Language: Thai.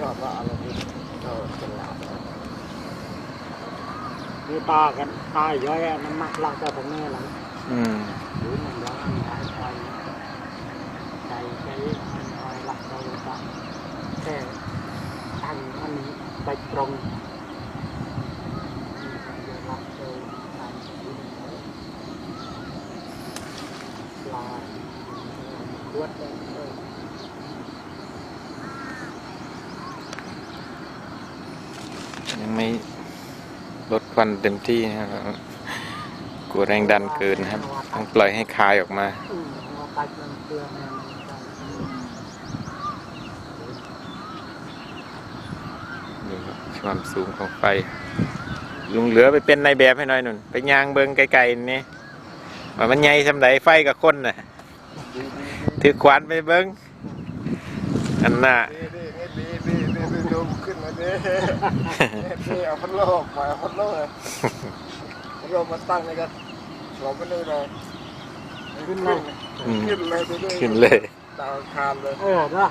ยอดว่าอะไรนี่เออฉลาดนะมีตากันตาย้อยน้ำหนักลักจากผมแม่หลังอืมหรือมันย้อนตายไปใจใจมันคอยหลักเราจะแค่ตั้งอันไปตรงมีการเดินหลักเจอตามที่ปลาขวดเออ ยังไม่ลดควันเต็มที่นะครับกลัวแรงดันเกินนะครับ ต้องปล่อยให้คายออกมาดูความสูงของไฟ ลุงเหลือไปเป็นนายแบบให้หน่อยหนุนไปยางเบิงไกลๆนี่ว่ามันใหญ่สำไดไฟกับคนน่ะถือขวานไปเบิงอันน่ะ ดีดีดูขึ้นมาดินี่เอาพัดลมไปเอาพัดลมเลยพัดลมมาตั้งนี่ก็สวมไปเลยเลยขึ้นเลยขึ้นเลยดูดิขึ้นเลยดาวอังคารเลยเออเนาะ